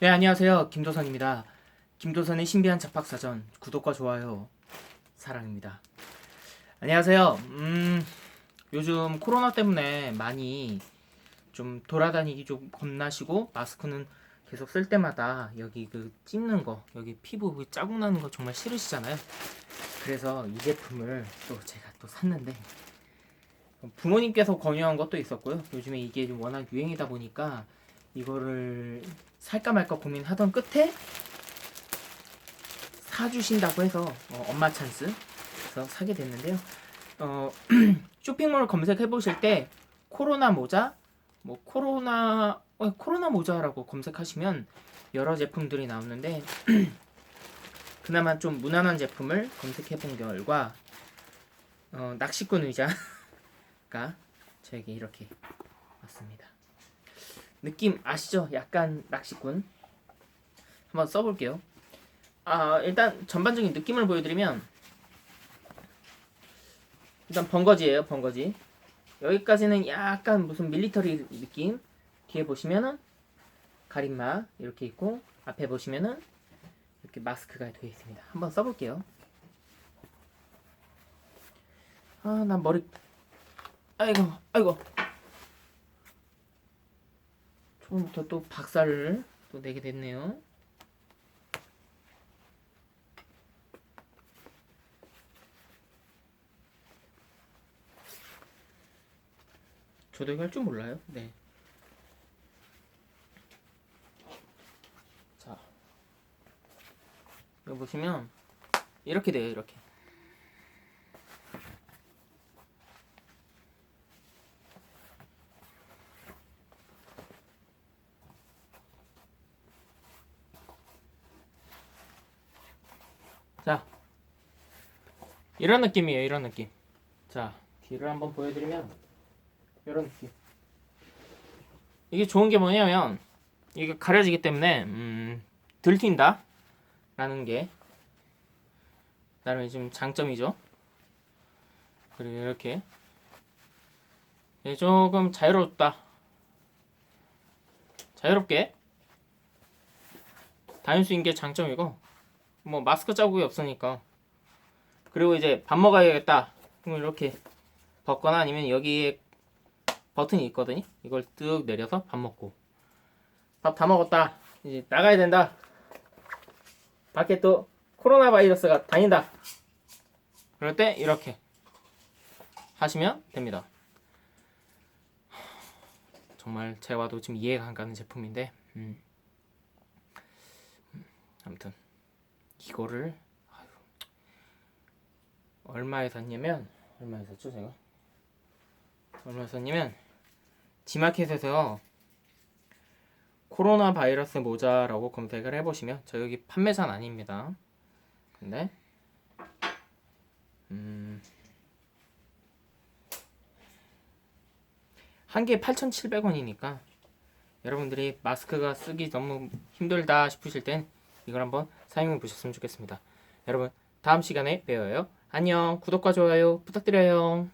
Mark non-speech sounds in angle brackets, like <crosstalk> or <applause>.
네, 안녕하세요. 김도선입니다. 김도선의 신비한 잡학사전 구독과 좋아요 사랑입니다. 안녕하세요. 음, 요즘 코로나 때문에 많이 좀 돌아다니기 좀 겁나시고 마스크는 계속 쓸 때마다 여기 그 찝는 거, 여기 피부 그 자국 나는 거 정말 싫으시잖아요. 그래서 이 제품을 또 제가 또 샀는데 부모님께서 권유한 것도 있었고요. 요즘에 이게 좀 워낙 유행이다 보니까 이거를 살까 말까 고민하던 끝에 사주신다고 해서 어, 엄마 찬스 그래서 사게 됐는데요. 어, <clears throat> 쇼핑몰 검색해 보실 때 코로나 모자, 뭐 코로나 어, 코로나 모자라고 검색하시면 여러 제품들이 나오는데 <clears throat> 그나마 좀 무난한 제품을 검색해 본 결과 어, 낚시꾼 의자가 저에게 이렇게 왔습니다. 느낌 아시죠? 약간 낚시꾼. 한번 써볼게요. 아 일단 전반적인 느낌을 보여드리면 일단 번거지예요. 번거지. 여기까지는 약간 무슨 밀리터리 느낌. 뒤에 보시면은 가림막 이렇게 있고 앞에 보시면은 이렇게 마스크가 되어 있습니다. 한번 써볼게요. 아, 난 머리. 아이고, 아이고. 처음부터 또 박살을 또 내게 됐네요. 저도 이거 할 줄 몰라요. 네. 자. 여기 보시면 이렇게 돼요. 이렇게. 자. 이런 느낌이에요. 이런 느낌. 자, 뒤를 한번 보여드리면 이런 느낌. 이게 좋은 게 뭐냐면 이게 가려지기 때문에 음, 들튄다 라는 게 나름의 좀 장점이죠. 그리고 이렇게 조금 자유롭다. 자유롭게 다닐 수 있는 게 장점이고 뭐 마스크 자국이 없으니까 그리고 이제 밥 먹어야겠다. 그럼 이렇게 벗거나 아니면 여기에 버튼이 있거든요. 이걸 쓱 내려서 밥 먹고 밥 다 먹었다. 이제 나가야 된다. 밖에 또 코로나 바이러스가 다닌다. 그럴 때 이렇게 하시면 됩니다. 정말 제가 봐도 지금 이해가 안 가는 제품인데, 음. 음, 아무튼 이거를 아유, 얼마에 샀냐면 얼마에 샀죠 제가? 얼마에 샀냐면 지마켓에서 코로나 바이러스 모자라고 검색을 해보시면 저 여기 판매사는 아닙니다. 근데 음, 한 개에 8,700원이니까 여러분들이 마스크가 쓰기 너무 힘들다 싶으실 땐 이걸 한번 사용해 보셨으면 좋겠습니다. 여러분 다음 시간에 뵈어요. 안녕 구독과 좋아요 부탁드려요.